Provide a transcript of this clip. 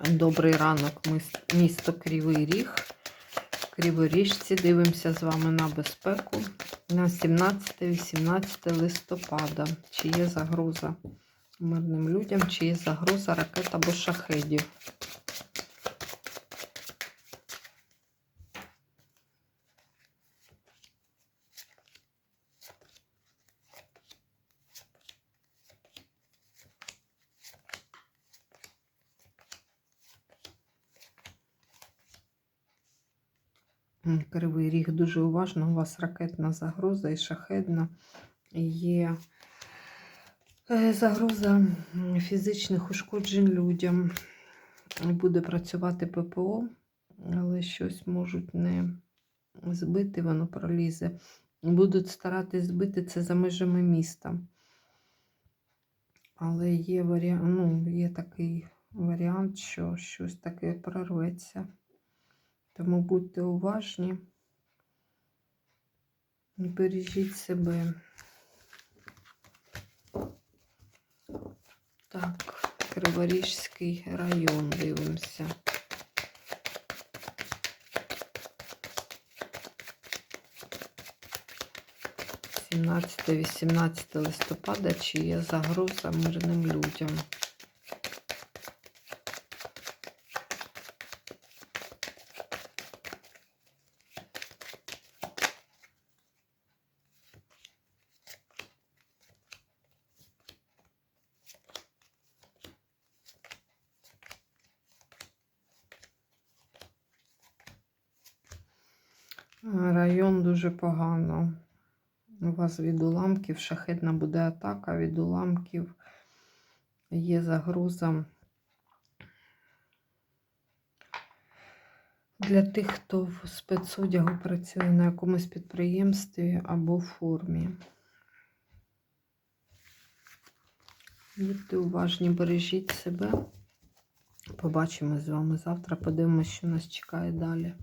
Добрий ранок, місто Кривий Ріг. В Криворіжці дивимося з вами на безпеку на 17-18 листопада. Чи є загроза мирним людям, чи є загроза ракет або шахедів. Кривий ріг дуже уважно. У вас ракетна загроза і шахедна. Є е, загроза фізичних ушкоджень людям. Буде працювати ППО, але щось можуть не збити, воно пролізе. Будуть старатись збити це за межами міста. Але є, варіа... ну, є такий варіант, що щось таке прорветься. Тому будьте уважні і бережіть себе. Так, Криворіжський район дивимося. Сімнадцяте, 18 листопада, чи є загроза мирним людям. Район дуже погано. У вас від уламків шахетна буде атака, від уламків є загроза для тих, хто в спецодягу працює на якомусь підприємстві або формі. Будьте уважні, бережіть себе. Побачимо з вами завтра. Подивимося, що нас чекає далі.